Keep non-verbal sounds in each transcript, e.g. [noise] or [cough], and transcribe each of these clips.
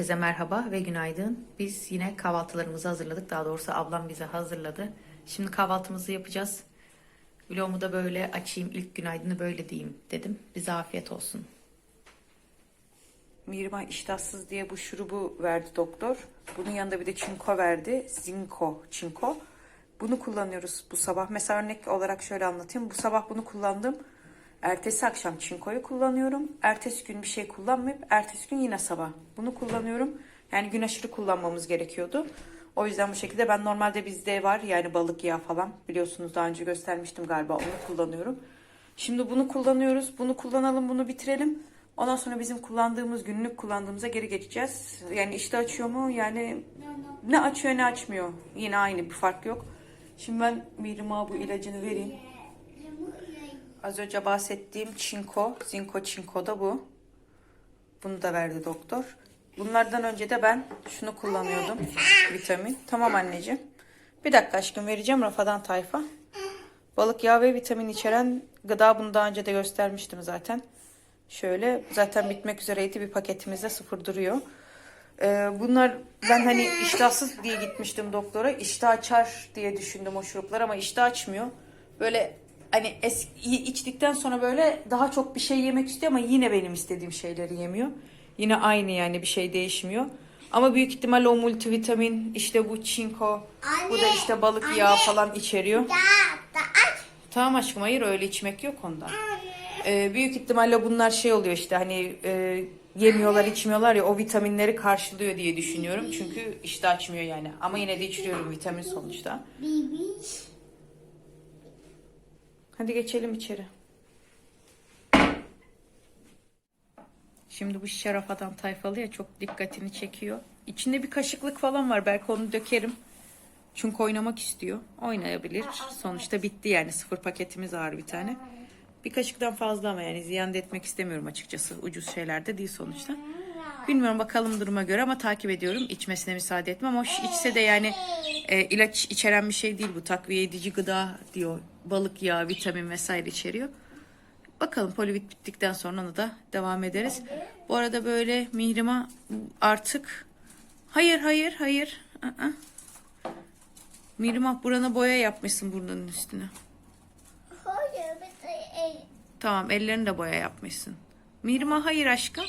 Herkese merhaba ve günaydın. Biz yine kahvaltılarımızı hazırladık. Daha doğrusu ablam bize hazırladı. Şimdi kahvaltımızı yapacağız. Vlogumu da böyle açayım. İlk günaydını böyle diyeyim dedim. Bize afiyet olsun. Mirma iştahsız diye bu şurubu verdi doktor. Bunun yanında bir de çinko verdi. Zinko, çinko. Bunu kullanıyoruz bu sabah. Mesela örnek olarak şöyle anlatayım. Bu sabah bunu kullandım. Ertesi akşam çinkoyu kullanıyorum. Ertesi gün bir şey kullanmayıp ertesi gün yine sabah bunu kullanıyorum. Yani gün aşırı kullanmamız gerekiyordu. O yüzden bu şekilde ben normalde bizde var yani balık yağı falan biliyorsunuz daha önce göstermiştim galiba onu kullanıyorum. Şimdi bunu kullanıyoruz. Bunu kullanalım, bunu bitirelim. Ondan sonra bizim kullandığımız, günlük kullandığımıza geri geçeceğiz. Yani işte açıyor mu? Yani ne açıyor ne açmıyor. Yine aynı bir fark yok. Şimdi ben Mirima bu ilacını vereyim. Az önce bahsettiğim çinko, zinko çinko da bu. Bunu da verdi doktor. Bunlardan önce de ben şunu kullanıyordum. Vitamin. Tamam anneciğim. Bir dakika aşkım vereceğim Rafadan Tayfa. Balık yağı ve vitamin içeren gıda bunu daha önce de göstermiştim zaten. Şöyle zaten bitmek üzereydi bir paketimizde sıfır duruyor. Ee, bunlar ben hani iştahsız diye gitmiştim doktora. İştah açar diye düşündüm o şuruplar ama iştah açmıyor. Böyle hani es, içtikten sonra böyle daha çok bir şey yemek istiyor ama yine benim istediğim şeyleri yemiyor. Yine aynı yani bir şey değişmiyor. Ama büyük ihtimalle o multivitamin işte bu çinko bu da işte balık yağı falan içeriyor. Tamam aşkım hayır öyle içmek yok ondan. Ee, büyük ihtimalle bunlar şey oluyor işte hani e, yemiyorlar içmiyorlar ya o vitaminleri karşılıyor diye düşünüyorum. Çünkü işte açmıyor yani. Ama yine de içiriyorum vitamin sonuçta. Hadi geçelim içeri. Şimdi bu şişe rafadan tayfalı ya çok dikkatini çekiyor. İçinde bir kaşıklık falan var. Belki onu dökerim. Çünkü oynamak istiyor. Oynayabilir. Sonuçta bitti yani. Sıfır paketimiz var bir tane. Bir kaşıktan fazla ama yani ziyan da etmek istemiyorum açıkçası. Ucuz şeyler de değil sonuçta. Bilmiyorum bakalım duruma göre ama takip ediyorum. İçmesine müsaade etmem. O içse de yani e, ilaç içeren bir şey değil bu. Takviye edici gıda diyor. Balık yağı, vitamin vesaire içeriyor. Bakalım polivit bittikten sonra ona da devam ederiz. Bu arada böyle Mihrim'a artık hayır hayır hayır. Aa. Mihrimah burana boya yapmışsın burnunun üstüne. Hayır. Tamam ellerini de boya yapmışsın. Mihrimah hayır aşkım.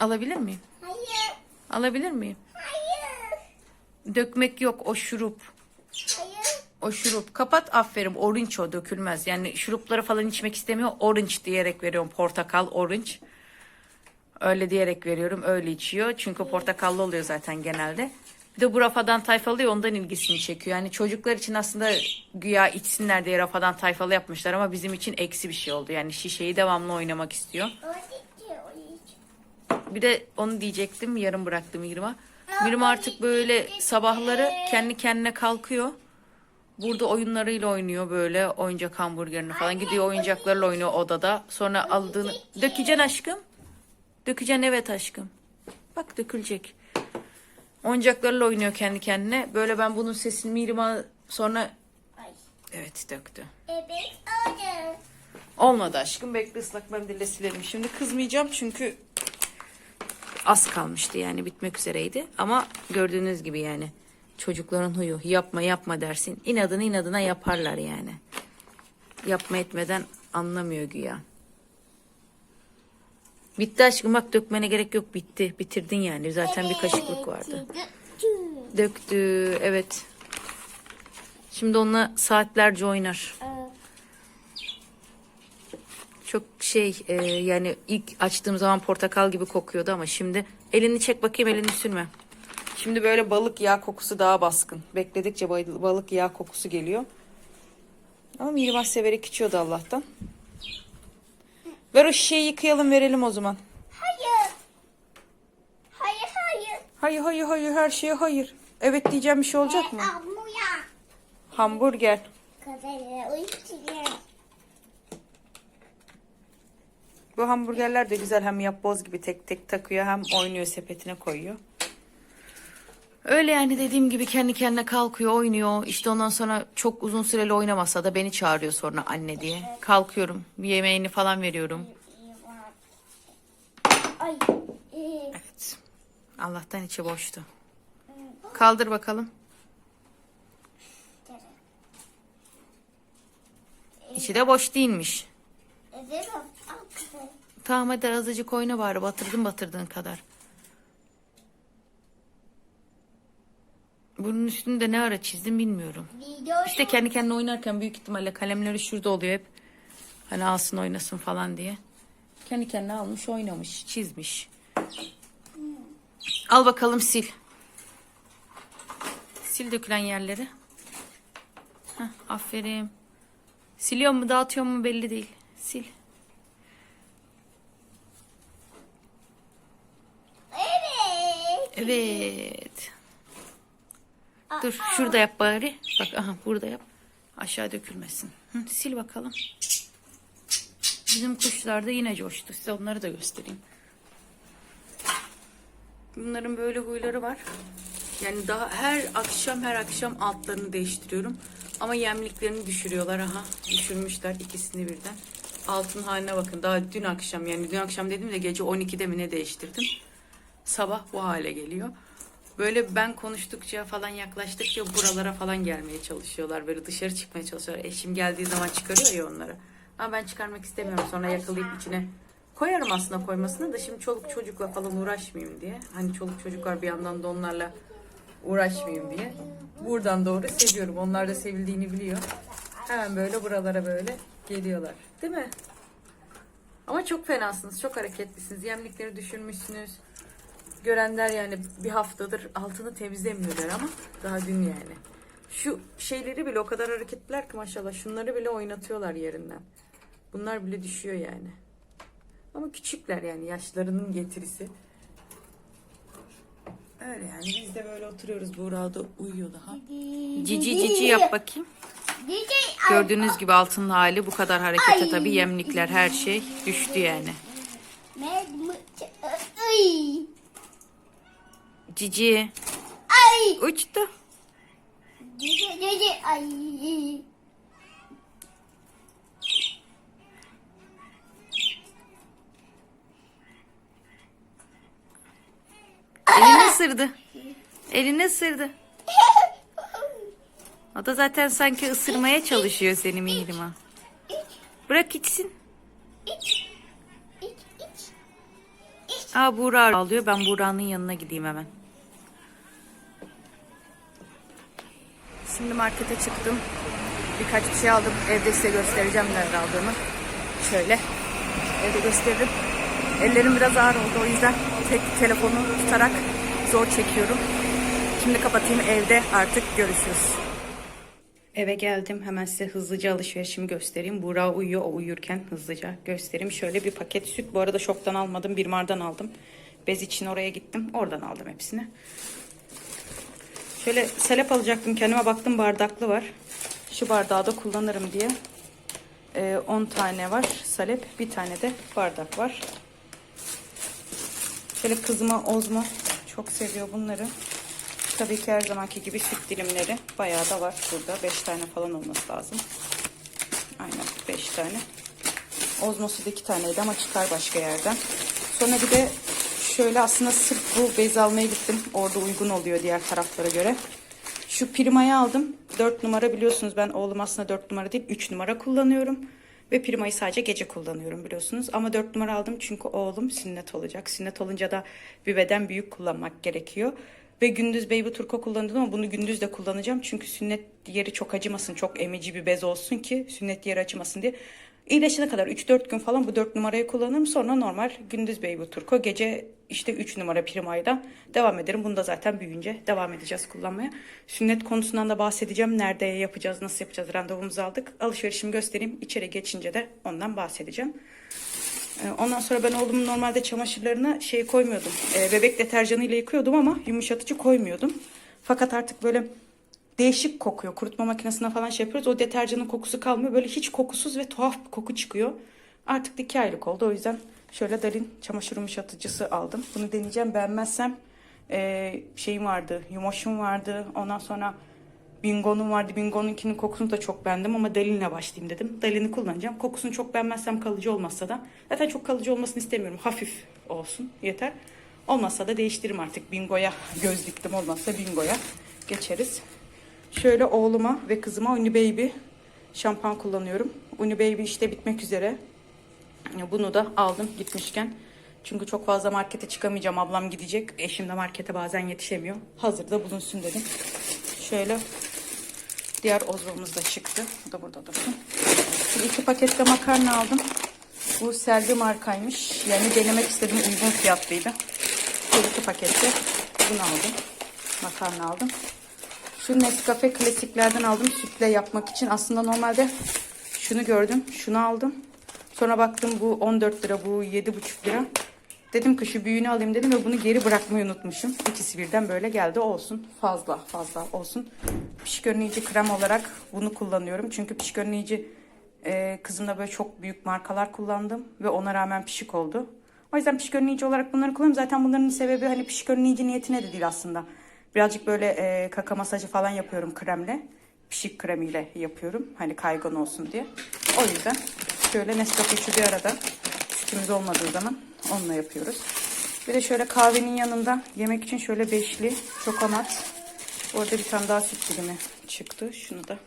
Alabilir miyim? Hayır, Alabilir miyim? hayır, Dökmek yok o şurup. O şurup. Kapat aferin. Orange o dökülmez. Yani şurupları falan içmek istemiyor. Orange diyerek veriyorum. Portakal, orange. Öyle diyerek veriyorum. Öyle içiyor. Çünkü portakallı oluyor zaten genelde. Bir de bu rafadan tayfalıyor ondan ilgisini çekiyor. Yani çocuklar için aslında güya içsinler diye rafadan tayfalı yapmışlar ama bizim için eksi bir şey oldu. Yani şişeyi devamlı oynamak istiyor. Bir de onu diyecektim yarım bıraktım 20'a. Mirim artık böyle sabahları kendi kendine kalkıyor. Burada oyunlarıyla oynuyor böyle oyuncak hamburgerini falan. Gidiyor oyuncaklarla oynuyor odada. Sonra aldığını... Dökeceksin aşkım. Dökeceksin evet aşkım. Bak dökülecek. Oyuncaklarla oynuyor kendi kendine. Böyle ben bunun sesini Mirim'a sonra... Evet döktü. Olmadı aşkım. Bekle ıslak mendille silelim. Şimdi kızmayacağım çünkü az kalmıştı yani bitmek üzereydi. Ama gördüğünüz gibi yani çocukların huyu yapma yapma dersin. İnadını inadına yaparlar yani. Yapma etmeden anlamıyor güya. Bitti aşkım bak dökmene gerek yok bitti. Bitirdin yani zaten bir kaşıklık vardı. Döktü evet. Şimdi onunla saatlerce oynar. Çok şey e, yani ilk açtığım zaman portakal gibi kokuyordu ama şimdi elini çek bakayım elini sürme. Şimdi böyle balık yağ kokusu daha baskın. Bekledikçe balık yağ kokusu geliyor. Ama Mirmah severek içiyordu Allah'tan. Ver o şişeyi yıkayalım verelim o zaman. Hayır. Hayır, hayır. Hayır hayır hayır her şeye hayır. Evet diyeceğim bir şey olacak mı? Amuya. Hamburger. Kadere Bu hamburgerler de güzel hem yapboz gibi tek tek takıyor hem oynuyor sepetine koyuyor. Öyle yani dediğim gibi kendi kendine kalkıyor oynuyor. İşte ondan sonra çok uzun süreli oynamasa da beni çağırıyor sonra anne diye. Kalkıyorum bir yemeğini falan veriyorum. Ay. Ee, Evet. Allah'tan içi boştu. Kaldır bakalım. İçi de boş değilmiş. Evet. Tamam hadi azıcık oyna bari batırdın batırdığın kadar. Bunun üstünde ne ara çizdim bilmiyorum. İşte kendi kendine oynarken büyük ihtimalle kalemleri şurada oluyor hep. Hani alsın oynasın falan diye. Kendi kendine almış oynamış çizmiş. Al bakalım sil. Sil dökülen yerleri. Heh, aferin. Siliyor mu dağıtıyor mu belli değil. Sil. Evet. Dur şurada yap bari. Bak aha burada yap. Aşağı dökülmesin. Hı, sil bakalım. Bizim kuşlar da yine coştu. Size onları da göstereyim. Bunların böyle huyları var. Yani daha her akşam her akşam altlarını değiştiriyorum. Ama yemliklerini düşürüyorlar. Aha düşürmüşler ikisini birden. Altın haline bakın. Daha dün akşam yani dün akşam dedim de gece 12'de mi ne değiştirdim. Sabah bu hale geliyor. Böyle ben konuştukça falan yaklaştıkça buralara falan gelmeye çalışıyorlar. Böyle dışarı çıkmaya çalışıyorlar. Eşim geldiği zaman çıkarıyor ya onları. Ama ben çıkarmak istemiyorum. Sonra yakalayıp içine koyarım aslında koymasını da şimdi çoluk çocukla falan uğraşmayayım diye. Hani çoluk çocuk var bir yandan da onlarla uğraşmayayım diye. Buradan doğru seviyorum. Onlar da sevildiğini biliyor. Hemen böyle buralara böyle geliyorlar. Değil mi? Ama çok fenasınız. Çok hareketlisiniz. Yemlikleri düşürmüşsünüz. Görenler yani bir haftadır altını temizlemiyorlar ama daha dün yani. Şu şeyleri bile o kadar hareketliler ki maşallah. Şunları bile oynatıyorlar yerinden. Bunlar bile düşüyor yani. Ama küçükler yani yaşlarının getirisi. Öyle yani biz de böyle oturuyoruz. Buğra da uyuyor daha. Cici cici yap bakayım. Gördüğünüz gibi altın hali bu kadar harekete tabii yemlikler her şey düştü yani. Ay. Cici Ay. uçtu. DJ DJ ay. Elini ısırdı. Elini ısırdı. O da zaten sanki ısırmaya çalışıyor seni Mihrimah. Bırak içsin. İç. İç iç. Aa Buğra ağlıyor. Ben Buğra'nın yanına gideyim hemen. Şimdi markete çıktım. Birkaç bir şey aldım. Evde size göstereceğim nerede aldığımı. Şöyle. Evde gösteririm. Ellerim biraz ağır oldu. O yüzden tek telefonu tutarak zor çekiyorum. Şimdi kapatayım. Evde artık görüşürüz. Eve geldim. Hemen size hızlıca alışverişimi göstereyim. Buğra uyuyor. O uyurken hızlıca göstereyim. Şöyle bir paket süt. Bu arada şoktan almadım. Bir mardan aldım. Bez için oraya gittim. Oradan aldım hepsini. Şöyle selep alacaktım. Kendime baktım bardaklı var. Şu bardağı da kullanırım diye. Ee, 10 tane var salep. Bir tane de bardak var. Şöyle kızıma ozmo çok seviyor bunları. Tabii ki her zamanki gibi süt dilimleri bayağı da var burada. 5 tane falan olması lazım. Aynen 5 tane. Ozmosu da 2 taneydi ama çıkar başka yerden. Sonra bir de şöyle aslında sırf bu bez almaya gittim. Orada uygun oluyor diğer taraflara göre. Şu primayı aldım. 4 numara biliyorsunuz ben oğlum aslında 4 numara değil 3 numara kullanıyorum. Ve primayı sadece gece kullanıyorum biliyorsunuz. Ama 4 numara aldım çünkü oğlum sünnet olacak. Sünnet olunca da bir beden büyük kullanmak gerekiyor. Ve gündüz Baby Turco kullandım ama bunu gündüz de kullanacağım. Çünkü sünnet yeri çok acımasın, çok emici bir bez olsun ki sünnet yeri acımasın diye. İyileşene kadar 3-4 gün falan bu 4 numarayı kullanırım. Sonra normal gündüz Baby Turco, gece işte 3 numara primayla devam ederim. Bunu da zaten büyüyünce devam edeceğiz kullanmaya. Sünnet konusundan da bahsedeceğim. Nerede yapacağız, nasıl yapacağız randevumuzu aldık. Alışverişimi göstereyim. İçeri geçince de ondan bahsedeceğim. Ee, Ondan sonra ben oğlumun normalde çamaşırlarına şey koymuyordum. Ee, bebek deterjanıyla yıkıyordum ama yumuşatıcı koymuyordum. Fakat artık böyle değişik kokuyor. Kurutma makinesine falan şey yapıyoruz. O deterjanın kokusu kalmıyor. Böyle hiç kokusuz ve tuhaf bir koku çıkıyor. Artık da iki aylık oldu. O yüzden şöyle Dalin çamaşır yumuşatıcısı aldım. Bunu deneyeceğim. Beğenmezsem ee, şeyim vardı. Yumoşum vardı. Ondan sonra Bingo'nun vardı. Bingo'nunkinin kokusunu da çok beğendim ama Dalin'le başlayayım dedim. Dalin'i kullanacağım. Kokusunu çok beğenmezsem kalıcı olmazsa da. Zaten çok kalıcı olmasını istemiyorum. Hafif olsun yeter. Olmazsa da değiştiririm artık. Bingo'ya göz diktim. Olmazsa Bingo'ya geçeriz. Şöyle oğluma ve kızıma Uni Baby şampuan kullanıyorum. Uni Baby işte bitmek üzere. Bunu da aldım gitmişken. Çünkü çok fazla markete çıkamayacağım. Ablam gidecek. Eşim de markete bazen yetişemiyor. Hazırda bulunsun dedim. Şöyle diğer ozvamız da çıktı. Bu da burada dursun. Şimdi iki pakette makarna aldım. Bu Selvi markaymış. Yani denemek istedim. Uygun fiyatlıydı. Bu iki pakette bunu aldım. Makarna aldım. Şu Nescafe klasiklerden aldım sütle yapmak için. Aslında normalde şunu gördüm. Şunu aldım. Sonra baktım bu 14 lira, bu 7,5 lira. Dedim ki şu büyüğünü alayım dedim ve bunu geri bırakmayı unutmuşum. İkisi birden böyle geldi. Olsun. Fazla fazla olsun. Pişik önleyici krem olarak bunu kullanıyorum. Çünkü pişik önleyici e, kızımda böyle çok büyük markalar kullandım. Ve ona rağmen pişik oldu. O yüzden pişik önleyici olarak bunları kullanıyorum. Zaten bunların sebebi hani pişik önleyici niyetine de değil aslında. Birazcık böyle e, kaka masajı falan yapıyorum kremle. Pişik kremiyle yapıyorum. Hani kaygan olsun diye. O yüzden şöyle Nescafe üçü bir arada sütümüz olmadığı zaman onunla yapıyoruz. Bir de şöyle kahvenin yanında yemek için şöyle beşli çokonat. Orada bir tane daha süt dilimi çıktı. Şunu da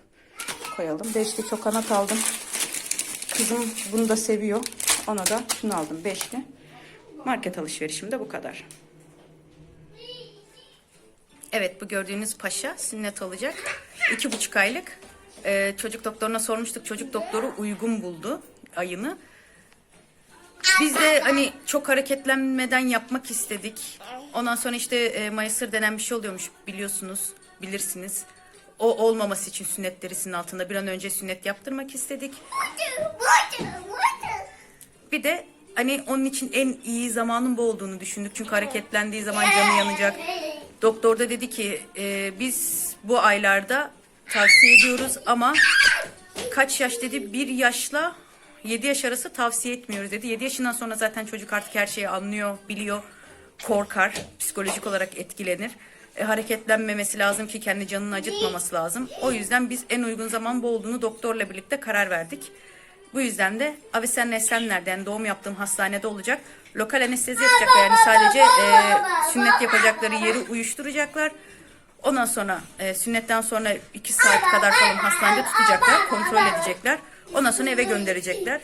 koyalım. Beşli çokonat aldım. Kızım bunu da seviyor. Ona da şunu aldım. Beşli. Market alışverişim de bu kadar. Evet bu gördüğünüz paşa sünnet olacak. İki buçuk aylık. Ee, çocuk doktoruna sormuştuk. Çocuk doktoru uygun buldu ayını. Biz de hani çok hareketlenmeden yapmak istedik. Ondan sonra işte e, mayısır denen bir şey oluyormuş biliyorsunuz, bilirsiniz. O olmaması için sünnet derisinin altında bir an önce sünnet yaptırmak istedik. Bir de hani onun için en iyi zamanın bu olduğunu düşündük. Çünkü hareketlendiği zaman canı yanacak. Doktor da dedi ki e, biz bu aylarda tavsiye ediyoruz ama kaç yaş dedi? Bir yaşla 7 yaş arası tavsiye etmiyoruz dedi. 7 yaşından sonra zaten çocuk artık her şeyi anlıyor, biliyor, korkar, psikolojik olarak etkilenir. E, hareketlenmemesi lazım ki kendi canını acıtmaması lazım. O yüzden biz en uygun zaman bu olduğunu doktorla birlikte karar verdik. Bu yüzden de Avesen Esenler'den doğum yaptığım hastanede olacak. Lokal anestezi yapacaklar yani sadece e, sünnet yapacakları yeri uyuşturacaklar. Ondan sonra e, sünnetten sonra iki saat kadar falan hastanede tutacaklar, kontrol edecekler. Ondan sonra eve gönderecekler.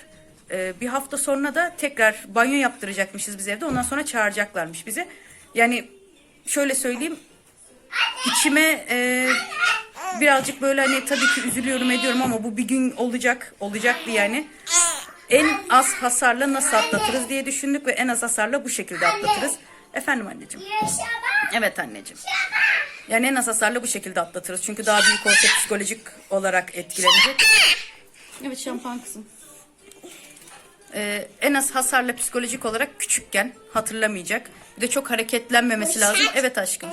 E, bir hafta sonra da tekrar banyo yaptıracakmışız biz evde. Ondan sonra çağıracaklarmış bizi. Yani şöyle söyleyeyim, içime e, birazcık böyle hani tabii ki üzülüyorum ediyorum ama bu bir gün olacak, olacaktı yani. En az hasarla nasıl atlatırız diye düşündük ve en az hasarla bu şekilde atlatırız. Efendim anneciğim. Evet anneciğim. Yani en az hasarla bu şekilde atlatırız. Çünkü daha büyük olsa psikolojik olarak etkilenecek. Evet şampuan kızım. Ee, en az hasarla psikolojik olarak küçükken hatırlamayacak. Bir de çok hareketlenmemesi lazım. Evet aşkım.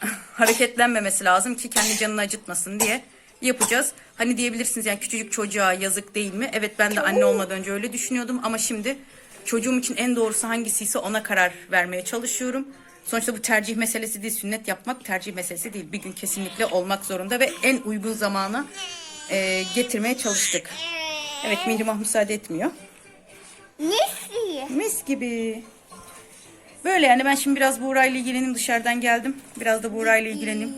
[laughs] hareketlenmemesi lazım ki kendi canını acıtmasın diye yapacağız. Hani diyebilirsiniz yani küçücük çocuğa yazık değil mi? Evet ben de anne olmadan önce öyle düşünüyordum ama şimdi çocuğum için en doğrusu hangisiyse ona karar vermeye çalışıyorum. Sonuçta bu tercih meselesi değil. Sünnet yapmak tercih meselesi değil. Bir gün kesinlikle olmak zorunda ve en uygun zamana e, getirmeye çalıştık. Evet Mihrimah müsaade etmiyor. Nesi? Mis gibi. Böyle yani ben şimdi biraz Buğra'yla ilgileneyim dışarıdan geldim. Biraz da Buğra'yla ilgileneyim.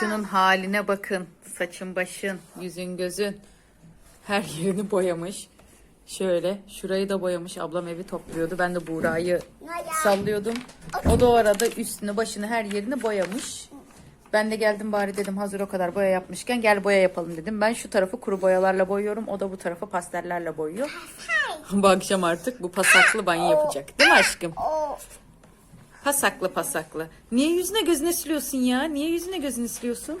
Şunun haline bakın. Saçın başın, yüzün gözün. Her yerini boyamış. Şöyle şurayı da boyamış. Ablam evi topluyordu. Ben de Buğra'yı sallıyordum. O da o arada üstünü başını her yerini boyamış. Ben de geldim bari dedim hazır o kadar boya yapmışken gel boya yapalım dedim. Ben şu tarafı kuru boyalarla boyuyorum. O da bu tarafı pastellerle boyuyor. bu akşam artık bu pasaklı banyo yapacak. Değil mi aşkım? O. Pasaklı pasaklı. Niye yüzüne gözüne siliyorsun ya? Niye yüzüne gözüne siliyorsun?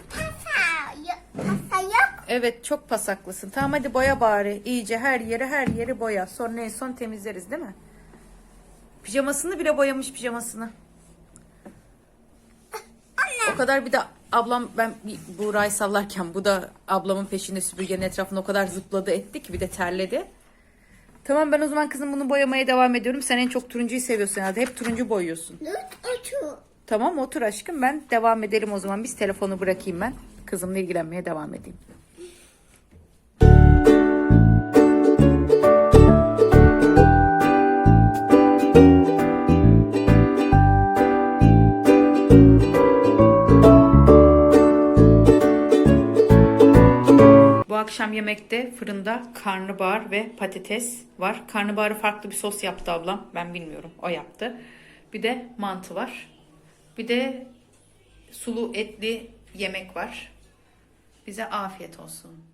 Evet çok pasaklısın. Tamam hadi boya bari. İyice her yeri her yeri boya. Sonra en son temizleriz değil mi? Pijamasını bile boyamış pijamasını. O kadar bir de ablam ben bir Buğra'yı sallarken bu da ablamın peşinde süpürgenin etrafında o kadar zıpladı etti ki bir de terledi. Tamam ben o zaman kızım bunu boyamaya devam ediyorum. Sen en çok turuncuyu seviyorsun herhalde. Hep turuncu boyuyorsun. Otur. Tamam otur aşkım ben devam edelim o zaman. Biz telefonu bırakayım ben. Kızımla ilgilenmeye devam edeyim. Yemekte fırında karnabahar ve patates var. Karnabaharı farklı bir sos yaptı ablam. Ben bilmiyorum. O yaptı. Bir de mantı var. Bir de sulu etli yemek var. Bize afiyet olsun.